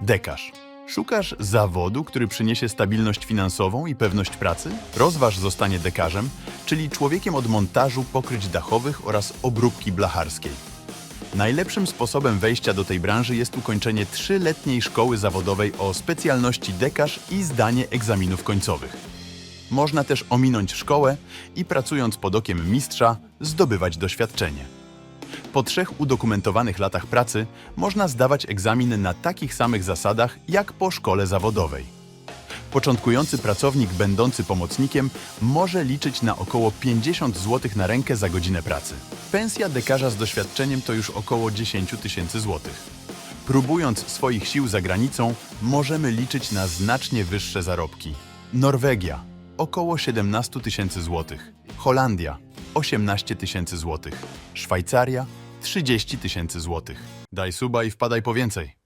Dekarz. Szukasz zawodu, który przyniesie stabilność finansową i pewność pracy? Rozważ zostanie dekarzem, czyli człowiekiem od montażu pokryć dachowych oraz obróbki blacharskiej. Najlepszym sposobem wejścia do tej branży jest ukończenie trzyletniej szkoły zawodowej o specjalności dekarz i zdanie egzaminów końcowych. Można też ominąć szkołę i pracując pod okiem mistrza zdobywać doświadczenie. Po trzech udokumentowanych latach pracy można zdawać egzamin na takich samych zasadach jak po szkole zawodowej. Początkujący pracownik będący pomocnikiem może liczyć na około 50 zł na rękę za godzinę pracy. Pensja dekarza z doświadczeniem to już około 10 tysięcy złotych. Próbując swoich sił za granicą, możemy liczyć na znacznie wyższe zarobki. Norwegia około 17 tysięcy złotych, Holandia 18 tysięcy złotych, Szwajcaria 30 tysięcy złotych. Daj suba i wpadaj po więcej.